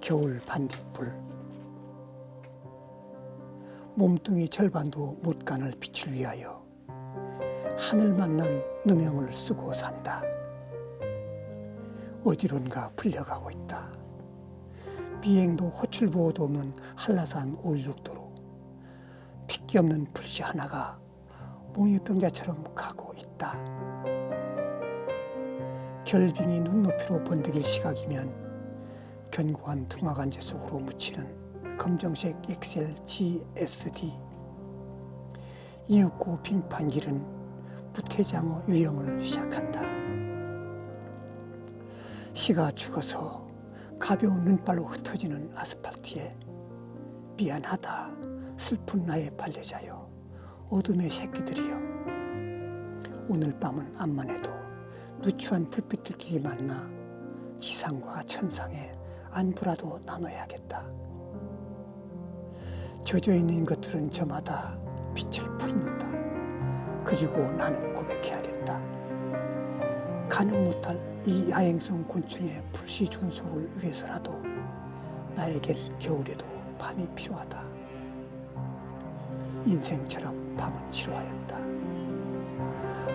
겨울 반딧불 몸뚱이 절반도 못 가는 빛을 위하여 하늘 만난 누명을 쓰고 산다. 어디론가 풀려가고 있다. 비행도 호출보호도 없는 한라산 516도로 핏기 없는 불씨 하나가 몽유병자처럼 가고 있다. 결빙이 눈높이로 번득일 시각이면 견고한 등화관제 속으로 묻히는 검정색 엑셀 GSD 이윽고 빙판길은 무태장어 유형을 시작한다. 시가 죽어서 가벼운 눈발로 흩어지는 아스팔트에 미안하다 슬픈 나의 반려자여 어둠의 새끼들이여 오늘 밤은 암만 해도 누추한 불빛들끼리 만나 지상과 천상의 안부라도 나눠야겠다. 젖어 있는 것들은 저마다 빛을 품는다. 그리고 나는 고백해야겠다. 가는 못할 이 야행성 곤충의 불시 존속을 위해서라도 나에겐 겨울에도 밤이 필요하다. 인생처럼 밤은 지루하였다.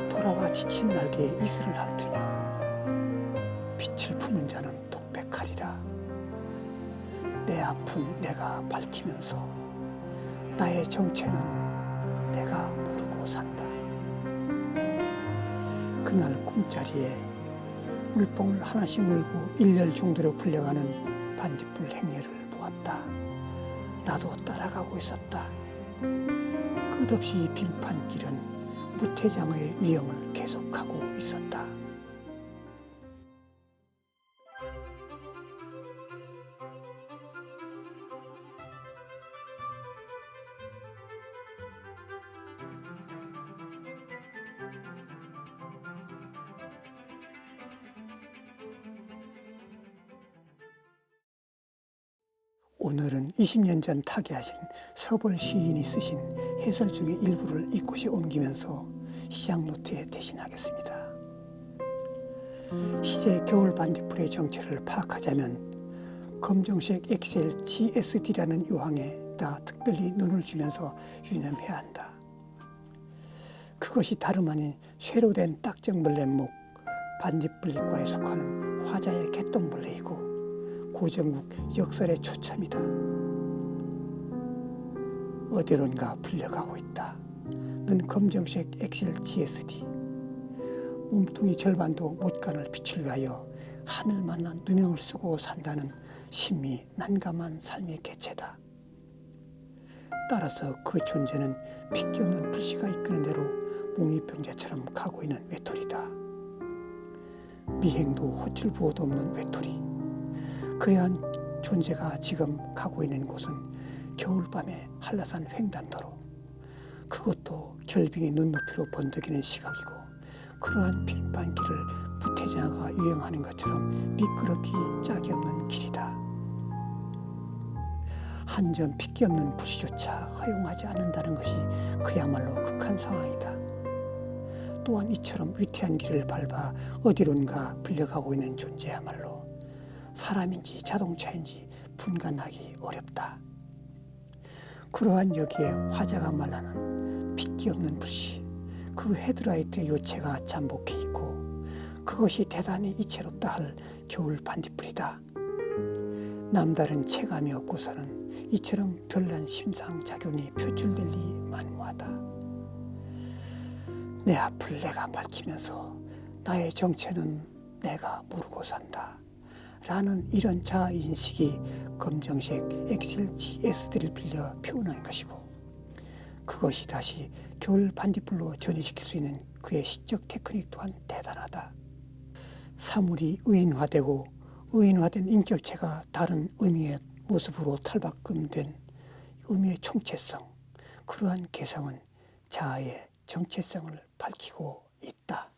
돌아와 지친 날개에 이슬을 핥으며 빛을 품은 자는 독백하리라. 내 아픈 내가 밝히면서 나의 정체는 내가 그날 꿈자리에 물봉을 하나씩 물고 일렬 정도로 풀려가는 반딧불 행렬을 보았다. 나도 따라가고 있었다. 끝없이 빙판 길은 무태장의 위형을 계속하고 있었다. 오늘은 20년 전 타계하신 서벌 시인이 쓰신 해설 중의 일부를 이곳에 옮기면서 시작 노트에 대신하겠습니다. 시제 겨울 반딧불의 정체를 파악하자면 검정색 엑셀 GSD라는 요항에 다 특별히 눈을 주면서 유념해야 한다. 그것이 다름 아닌 쇠로 된 딱정벌레 목 반딧불과에 속하는 화자의 개똥벌레이고 고정국 역설의 초참이다. 어디론가 풀려가고 있다. 는 검정색 엑셀 GSD. 몸뚱이 절반도 못 가는 빛을 위하여 하늘 만난 누명을 쓰고 산다는 심히 난감한 삶의 개체다. 따라서 그 존재는 핏기 없는 불씨가 이끄는 대로 몽이병자처럼 가고 있는 외톨이다. 미행도 호출 부호도 없는 외톨이. 그러한 존재가 지금 가고 있는 곳은 겨울밤의 한라산 횡단도로 그것도 결빙의 눈높이로 번득이는 시각이고 그러한 빙판 길을 무태자가 유행하는 것처럼 미끄럽기 짝이 없는 길이다. 한 점 핏기 없는 불씨조차 허용하지 않는다는 것이 그야말로 극한 상황이다. 또한 이처럼 위태한 길을 밟아 어디론가 불려가고 있는 존재야말로 사람인지 자동차인지 분간하기 어렵다. 그러한 여기에 화자가 말하는 핏기 없는 불씨, 그 헤드라이트의 요체가 잠복해 있고 그것이 대단히 이채롭다 할 겨울 반딧불이다. 남다른 체감이 없고서는 이처럼 별난 심상작용이 표출될 리 만무하다. 내 앞을 내가 밝히면서 나의 정체는 내가 모르고 산다. 라는 이런 자아인식이 검정색 엑셀 GSD를 빌려 표현한 것이고 그것이 다시 겨울 반딧불로 전이시킬 수 있는 그의 시적 테크닉 또한 대단하다. 사물이 의인화되고 의인화된 인격체가 다른 의미의 모습으로 탈바꿈된 의미의 총체성, 그러한 개성은 자아의 정체성을 밝히고 있다.